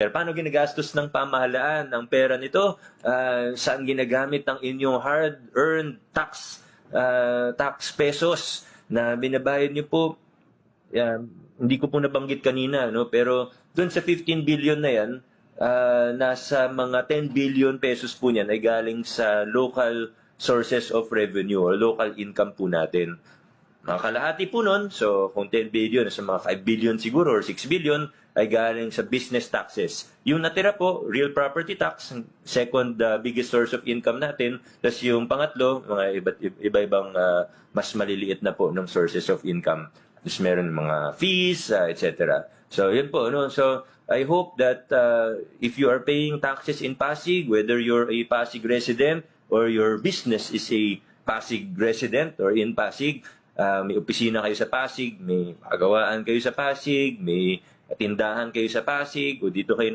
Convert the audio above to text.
Pero paano ginagastos ng pamahalaan ang pera nito? Ah, saan ginagamit ang inyong hard-earned tax ah, tax pesos na binabayad niyo po? Yan, hindi ko po nabanggit kanina, no? pero doon sa 15 billion na yan, ah, nasa mga 10 billion pesos po niyan ay galing sa local sources of revenue or local income po natin. Mga kalahati po nun, so kung 10 billion, sa mga 5 billion siguro or 6 billion, ay galing sa business taxes. Yung natira po, real property tax, second uh, biggest source of income natin. Tapos yung pangatlo, mga iba't iba-ibang uh, mas maliliit na po ng sources of income. Tapos meron mga fees, uh, etc. So yun po. No? So I hope that uh, if you are paying taxes in Pasig, whether you're a Pasig resident or your business is a Pasig resident or in Pasig, uh, may opisina kayo sa Pasig, may agawaan kayo sa Pasig, may tindahan kayo sa Pasig, o dito kayo